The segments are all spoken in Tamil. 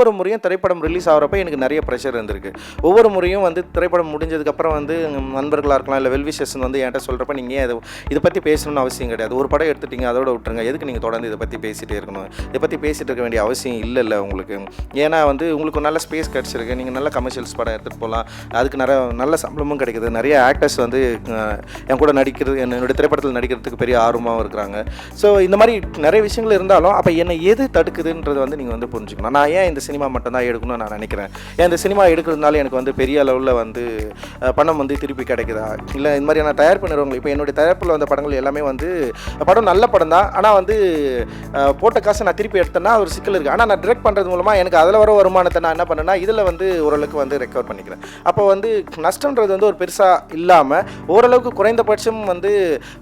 ஒவ்வொரு முறையும் திரைப்படம் ரிலீஸ் ஆகிறப்ப எனக்கு நிறைய ப்ரெஷர் இருந்திருக்கு. ஒவ்வொரு முறையும் வந்து திரைப்படம் முடிஞ்சதுக்கப்புறம் வந்து நண்பர்களாக இருக்கலாம் இல்லை வெல்விஷஸ் வந்து என்கிட்ட சொல்கிறப்ப நீங்கள் ஏன் இதை இதை பற்றி பேசணும்னு அவசியம் கிடையாது. ஒரு படம் எடுத்துட்டீங்க அதோட விட்டுருங்க. எதுக்கு நீங்கள் தொடர்ந்து இதை பற்றி பேசிகிட்டே இருக்கணும்? இதை பற்றி பேசிகிட்டு இருக்க வேண்டிய அவசியம் இல்லைல்ல உங்களுக்கு. ஏன்னா வந்து உங்களுக்கு நல்ல ஸ்பேஸ் கிடச்சிருக்கு. நீங்கள் நல்ல கமர்ஷியல்ஸ் படம் எடுத்துகிட்டு போகலாம் அதுக்கு நிறைய நல்ல சம்பளமும் கிடைக்குது. நிறைய ஆக்டர்ஸ் வந்து என் கூட நடிக்கிறது என்னுடைய திரைப்படத்தில் நடிக்கிறதுக்கு பெரிய ஆர்வமாகவும் இருக்கிறாங்க. ஸோ இந்த மாதிரி நிறைய விஷயங்கள் இருந்தாலும் அப்போ என்னை எது தடுக்குதுன்றது வந்து நீங்கள் வந்து புரிஞ்சுக்கணும். நான் ஏன் இந்த சினிமா மட்டும்தான் எடுக்கணும்னு நான் நினைக்கிறேன். ஏன் இந்த சினிமா எடுக்கிறதுனால எனக்கு வந்து பெரிய அளவில் வந்து பணம் வந்து திருப்பி கிடைக்குதா? இல்லை இந்த மாதிரியான தயார் பண்ணுறவங்க இப்போ என்னுடைய தயாரிப்பில் வந்த படங்கள் எல்லாமே வந்து படம் நல்ல படம் தான். ஆனால் வந்து போட்ட காசை நான் திருப்பி எடுத்தேன்னா ஒரு சிக்கல் இருக்குது ஆனால் நான் டிரெக்ட் பண்ணுறது மூலமாக எனக்கு அதில் வர வருமானத்தை நான் என்ன பண்ணேன்னா இதில் வந்து ஓரளவுக்கு வந்து ரெக்கவர் பண்ணிக்கிறேன். அப்போ வந்து நஷ்டன்றது வந்து ஒரு பெருசாக இல்லாமல் ஓரளவுக்கு குறைந்தபட்சம் வந்து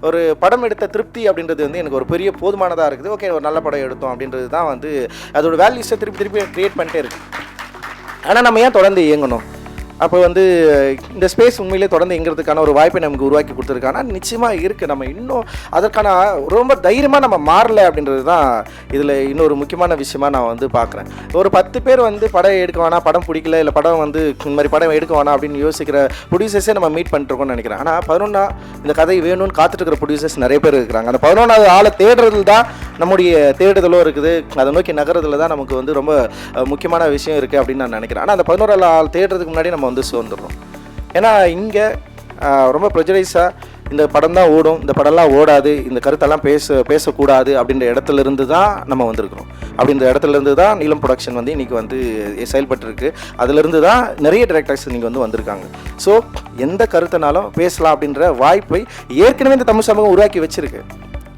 ஒரு படம் எடுத்த திருப்தி அப்படின்றது வந்து எனக்கு ஒரு பெரிய போதுமானதாக இருக்குது. ஓகே ஒரு நல்ல படம் எடுத்தோம் அப்படின்றது தான் வந்து அதோட வேல்யூஸை திருப்பி திருப்பி க்ரியேட் பண்ணிட்டே இருக்கு. ஆனால் நம்ம ஏன் தொடர்ந்து இயங்கணும்? அப்போ வந்து இந்த ஸ்பேஸ் உண்மையிலே தொடர்ந்து எங்கிறதுக்கான ஒரு வாய்ப்பை நமக்கு உருவாக்கி கொடுத்துருக்கானா நிச்சயமாக இருக்குது நம்ம இன்னும் அதற்கான ரொம்ப தைரியமாக நம்ம மாறலை அப்படின்றது தான் இதில் இன்னொரு முக்கியமான விஷயமா நான் வந்து பார்க்குறேன். ஒரு பத்து பேர் வந்து படம் எடுக்க வேணாம் படம் பிடிக்கல இல்லை படம் வந்து இந்த மாதிரி படம் எடுக்க வேணாம் அப்படின்னு யோசிக்கிற ப்ரொடியூசர்ஸே நம்ம மீட் பண்ணிருக்கோம்னு நினைக்கிறேன். ஆனால் பதினொன்றா இந்த கதை வேணும்னு காத்துட்டு இருக்கிற ப்ரொடியூசர்ஸ் நிறைய பேர் இருக்கிறாங்க. அந்த பதினொன்றாவது ஆளை தேடுறதுல தான் நம்முடைய தேடுதலும் இருக்குது. அதை நோக்கி நகரத்தில் தான் நமக்கு வந்து ரொம்ப முக்கியமான விஷயம் இருக்குது அப்படின்னு நான் நினைக்கிறேன். ஆனால் அந்த பதினோராவது ஆள் தேடுறதுக்கு முன்னாடி நம்ம வந்து சோர்ந்துடுறோம். ஏன்னா இங்கே ரொம்ப ப்ரெஜரைஸாக இந்த படம் தான் ஓடும் இந்த படம்லாம் ஓடாது இந்த கருத்தெல்லாம் பேச பேசக்கூடாது அப்படின்ற இடத்துல இருந்து தான் நம்ம வந்திருக்கிறோம். அப்படின்ற இடத்துல இருந்து தான் நீலம் ப்ரொடக்ஷன் வந்து இன்றைக்கி வந்து செயல்பட்டுருக்கு. அதுலேருந்து தான் நிறைய டேரக்டர்ஸ் இன்றைக்கி வந்து வந்திருக்காங்க. ஸோ எந்த கருத்துனாலும் பேசலாம் அப்படின்ற வாய்ப்பை ஏற்கனவே இந்த தமிழ் சமூகம் உருவாக்கி வச்சுருக்கு.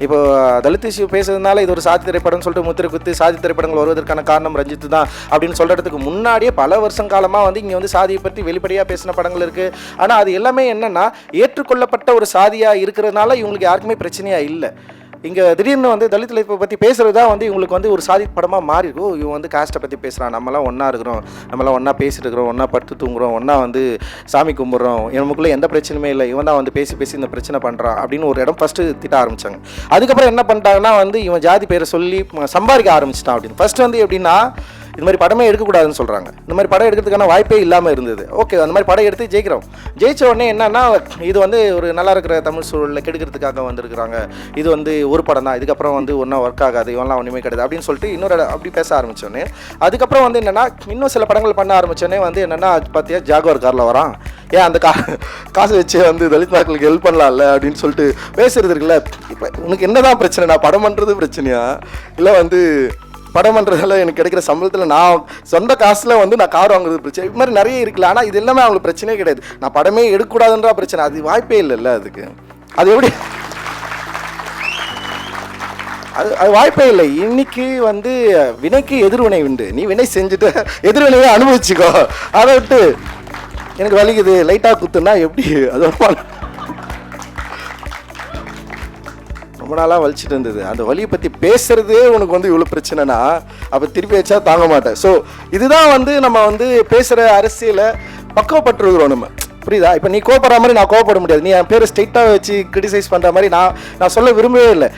இப்போ தலித் இஷ்யூ பேசுறதுனால இது ஒரு சாதி திரைப்படம்னு சொல்லிட்டு முத்திரை குத்து சாதி திரைப்படங்கள் வருவதற்கான காரணம் ரஞ்சித் தான் அப்படின்னு சொல்கிறதுக்கு முன்னாடியே பல வருஷம் காலமாக வந்து இங்கே வந்து சாதியை பற்றி வெளிப்படையாக பேசின படங்கள் இருக்குது ஆனால் அது எல்லாமே என்னென்னா ஏற்றுக்கொள்ளப்பட்ட ஒரு சாதியாக இருக்கிறதுனால இவங்களுக்கு யாருக்குமே பிரச்சனையாக இல்லை. இங்கே திடீர்னு வந்து தலித் லைஃப்பை பற்றி பேசுகிறது தான் வந்து இவங்களுக்கு வந்து ஒரு சாதி படமாக மாறி இருக்கும் இவன் வந்து காஸ்ட்டை பற்றி பேசுகிறான் நம்மளாம் ஒன்றா இருக்கிறோம். நம்மலாம் ஒன்றா பேசிட்டு இருக்கிறோம். ஒன்றா படுத்து தூங்குறோம். ஒன்றா வந்து சாமி கும்பிட்றோம். நமக்குள்ளே எந்த பிரச்சனையுமே இல்லை. இவன் தான் வந்து பேசி பேசி இந்த பிரச்சனை பண்ணுறான் அப்படின்னு ஒரு இடம் ஃபஸ்ட்டு திட்ட ஆரம்பித்தாங்க அதுக்கப்புறம் என்ன பண்ணிட்டாங்கன்னா வந்து இவன் ஜாதி பேரை சொல்லி சம்பாதிக்க ஆரம்பிச்சிட்டான் அப்படின்னு. ஃபஸ்ட்டு வந்து எப்படின்னா இது மாதிரி படமே எடுக்கக்கூடாதுன்னு சொல்கிறாங்க இந்த மாதிரி படம் எடுக்கிறதுக்கான வாய்ப்பே இல்லாமல் இருந்தது. ஓகே அந்த மாதிரி படம் எடுத்து ஜெயிக்கிறோம். ஜெயிச்ச உடனே என்னன்னா இது வந்து ஒரு நல்லா இருக்கிற தமிழ் சூழலில் கெடுக்கிறதுக்காக வந்திருக்கிறாங்க. இது வந்து ஒரு படம் தான். இதுக்கப்புறம் வந்து ஒன்றா ஒர்க் ஆகாது. இவன்லாம் ஒன்றுமே கிடையாது அப்படின்னு சொல்லிட்டு இன்னொரு அப்படி பேச ஆரம்பித்தோன்னே அதுக்கப்புறம் வந்து என்னென்னா இன்னும் சில படங்கள் பண்ண ஆரம்பிச்சோன்னே வந்து என்னென்னா பார்த்தியா ஜாகுவர் காரில் வரான். ஏன் அந்த கா காசு வச்சு வந்து தலித் மக்களுக்கு ஹெல்ப் பண்ணலாம்ல? அப்படின்னு சொல்லிட்டு பேசுறது இருக்குல்ல. இப்போ உனக்கு என்னதான் பிரச்சனை நான் படம் பண்ணுறது பிரச்சனையா? இல்லை வந்து படம் பண்ணுறதால எனக்கு கிடைக்கிற சம்பளத்தில் நான் சொந்த காசில் வந்து நான் கார் வாங்குறது பிரச்சனை. இது மாதிரி நிறைய இருக்குல்ல. ஆனால் இது எல்லாமே அவங்களுக்கு பிரச்சனையே கிடையாது. நான் படமே எடுக்கக்கூடாதுன்ற பிரச்சனை. அது வாய்ப்பே இல்லைல்ல அதுக்கு. அது எப்படி? அது அது வாய்ப்பே இல்லை. இன்னைக்கு வந்து வினைக்கு எதிர்வினை உண்டு. நீ வினை செஞ்சுட்டு எதிர்வினையை அனுபவிச்சுக்கோ. அதை விட்டு எனக்கு வலிக்குது. லைட்டாக குத்துனா எப்படி? அது ரொம்ப நாளாக வலிச்சிட்டு இருந்தது. அந்த வலியை பற்றி பேசுகிறதே உனக்கு வந்து இவ்வளோ பிரச்சனைனா அப்போ திருப்பி வச்சா தாங்க மாட்டேன். ஸோ இதுதான் வந்து நம்ம வந்து பேசுகிற அரசியலை பக்குவப்பட்டுருக்குறோம் நம்ம புரியுதா? இப்போ நீ கோப்படுற மாதிரி நான் கோவப்பட முடியாது. நீ என் பேரை ஸ்ட்ரெயிட்டாக வச்சு கிரிட்டிசைஸ் பண்ணுற மாதிரி நான் நான் சொல்ல விரும்பவே இல்லை.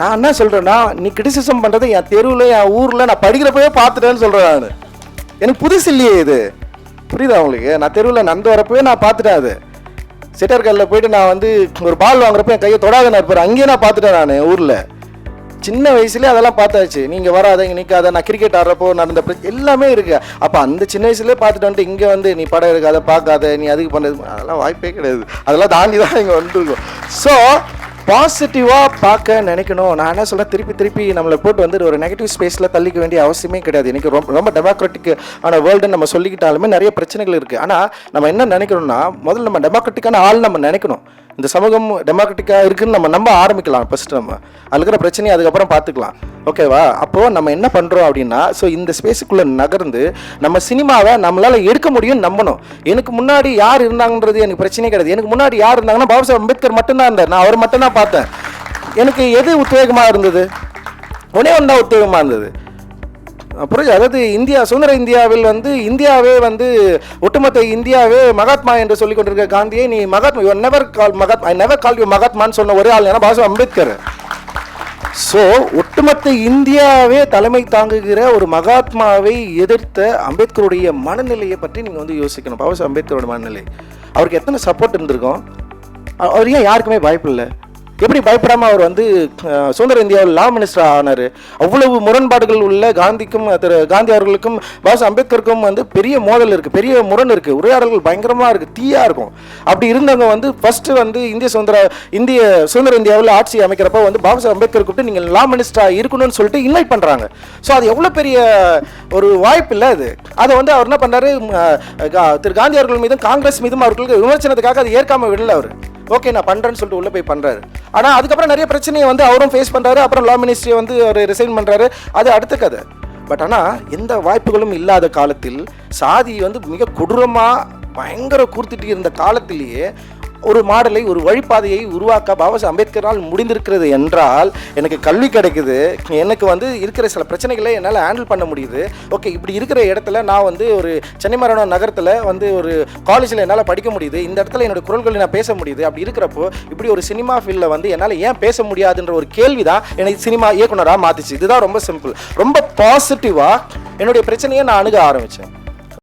நான் என்ன சொல்கிறேன்னா நீ கிரிட்டிசிசம் பண்ணுறது என் தெருவில் என் ஊரில் நான் படிக்கிறப்பவே பார்த்துட்டேன்னு சொல்கிறேன் நான். எனக்கு புதுசு இல்லையே இது. புரியுதா உங்களுக்கு? நான் தெருவில் நடந்து வரப்பவே நான் பார்த்துட்டேன் அது. செட்டர்கல்ல போயிட்டு நான் வந்து ஒரு பால் வாங்குறப்ப என் கையை தொடாத இருப்பார் அங்கேயே நான் பார்த்துட்டேன் நான் ஊரில். சின்ன வயசுலேயே அதெல்லாம் பார்த்தாச்சு. நீங்கள் வராத இங்கே நிற்காத நான் கிரிக்கெட் ஆடுறப்போ நடந்த எல்லாமே இருக்கு. அப்போ அந்த சின்ன வயசுலேயே பார்த்துட்டு வந்துட்டு இங்கே வந்து நீ படம் எடுக்காத பார்க்காத நீ அதுக்கு பண்ணுறது அதெல்லாம் வாய்ப்பே கிடையாது. அதெல்லாம் தாண்டி தான் இங்கே வந்துருக்கோம். ஸோ பாசிட்டிவாக பார்க்க நினைக்கணும். நான் என்ன சொல்கிறேன் திருப்பி திருப்பி நம்மளை போட்டு வந்து ஒரு நெகட்டிவ் ஸ்பேஸில் தள்ளிக்க வேண்டிய அவசியமே கிடையாது. இன்றைக்கி ரொம்ப ரொம்ப டெமோக்ராட்டிக் ஆன நம்ம சொல்லிக்கிட்டாலுமே நிறைய பிரச்சனைகள் இருக்குது ஆனால் நம்ம என்ன நினைக்கிறோம்னா முதல்ல நம்ம டெமோக்ராட்டிக்கான ஆள் நம்ம நினைக்கணும். இந்த சமூகம் டெமோக்ராட்டிக்காக இருக்குன்னு நம்ம நம்ப ஆரம்பிக்கலாம் ஃபஸ்ட்டு நம்ம. அதில் இருக்கிற பிரச்சனையை அதுக்கப்புறம் பார்த்துக்கலாம். ஓகேவா அப்போது நம்ம என்ன பண்ணுறோம் அப்படின்னா ஸோ இந்த ஸ்பேஸுக்குள்ளே நகர்ந்து நம்ம சினிமாவை நம்மளால் எடுக்க முடியும்னு நம்பணும். எனக்கு முன்னாடி யார் இருந்தாங்கன்றது எனக்கு பிரச்சனையே கிடையாது. எனக்கு முன்னாடி யார் இருந்தாங்கன்னா பாபா சாஹேப் அம்பேத்கர் மட்டும்தான் இருந்தார். நான் அவர் மட்டும்தான் பார்த்தேன். எனக்கு எது உத்வேகமாக இருந்தது? ஒன்றே ஒன்றா உத்வேகமாக இருந்தது. புரியுது அதாவது இந்தியா சுதந்திர இந்தியாவில் வந்து இந்தியாவே வந்து ஒட்டுமொத்த இந்தியாவே மகாத்மா என்று சொல்லிக் கொண்டிருக்க காந்தியை நீ Mahatma you never call Mahatma I never call you மகாத்மான்னு சொன்ன ஒரே ஆள் ஏன்னா பாபா அம்பேத்கர். ஸோ ஒட்டுமொத்த இந்தியாவே தலைமை தாங்குகிற ஒரு மகாத்மாவை எதிர்த்த அம்பேத்கருடைய மனநிலையை பற்றி நீங்கள் வந்து யோசிக்கணும். பாபா அம்பேத்கரோட மனநிலை. அவருக்கு எத்தனை சப்போர்ட் இருந்திருக்கும்? அவர் ஏன் யாருக்குமே பயப்பில்லை எப்படி பயப்படாமல் அவர் வந்து சுதந்திர இந்தியாவில் லா மினிஸ்டர் ஆனார்? அவ்வளவு முரண்பாடுகள் உள்ள காந்திக்கும் திரு காந்தி அவர்களுக்கும் பாபா அம்பேத்கருக்கும் வந்து பெரிய மோதல் இருக்குது பெரிய முரண் இருக்குது உரையாடல்கள் பயங்கரமாக இருக்குது தீயாக இருக்கும். அப்படி இருந்தவங்க வந்து ஃபஸ்ட்டு வந்து இந்திய சுதந்திர இந்திய சுதந்திர இந்தியாவில் ஆட்சி அமைக்கிறப்ப வந்து பாபா சாஹேப் அம்பேத்கர் கூப்பிட்டு நீங்கள் லா மினிஸ்டராக இருக்கணும்னு சொல்லிட்டு இன்வைட் பண்ணுறாங்க ஸோ அது எவ்வளோ பெரிய ஒரு வாய்ப்பு இல்லை அது. அதை வந்து அவர் என்ன பண்ணார் கா- திரு காந்தி அவர்கள் மீதும் காங்கிரஸ் மீதும் அவர்களுக்கு விமர்சனத்துக்காக அது ஏற்காம விடல அவர். ஓகே நான் பண்ணுறேன்னு சொல்லிட்டு உள்ளே போய் பண்ணுறாரு ஆனால் அதுக்கப்புறம் நிறைய பிரச்சனையை வந்து அவரும் ஃபேஸ் பண்ணுறாரு அப்புறம் லா மினிஸ்ட்ரியை வந்து அவர் ரிசைன் பண்ணுறாரு அது அடுத்த கதை. பட் ஆனால் எந்த வாய்ப்புகளும் இல்லாத காலத்தில் சாதி வந்து மிக கொடூரமாக பயங்கர கூர்த்திட்டு இருந்த காலத்திலேயே ஒரு மாடலை ஒரு வழிபாதையை உருவாக்க பாபா அம்பேத்கரால் முடிந்திருக்கிறது என்றால் எனக்கு கல்வி கிடைக்குது. எனக்கு வந்து இருக்கிற சில பிரச்சனைகளை என்னால் ஹேண்டில் பண்ண முடியுது. ஓகே இப்படி இருக்கிற இடத்துல நான் வந்து ஒரு சென்னை மரணம் நகரத்தில் வந்து ஒரு காலேஜில் என்னால் படிக்க முடியுது. இந்த இடத்துல என்னோட குரல்களை நான் பேச முடியுது. அப்படி இருக்கிறப்போ இப்படி ஒரு சினிமா ஃபீல்டில் வந்து என்னால் ஏன் பேச முடியாதுன்ற ஒரு கேள்வி தான் எனக்கு சினிமா இயக்குனராக மாற்றிச்சு இதுதான் ரொம்ப சிம்பிள் ரொம்ப பாசிட்டிவாக என்னுடைய பிரச்சனையை நான் அணுக ஆரம்பித்தேன்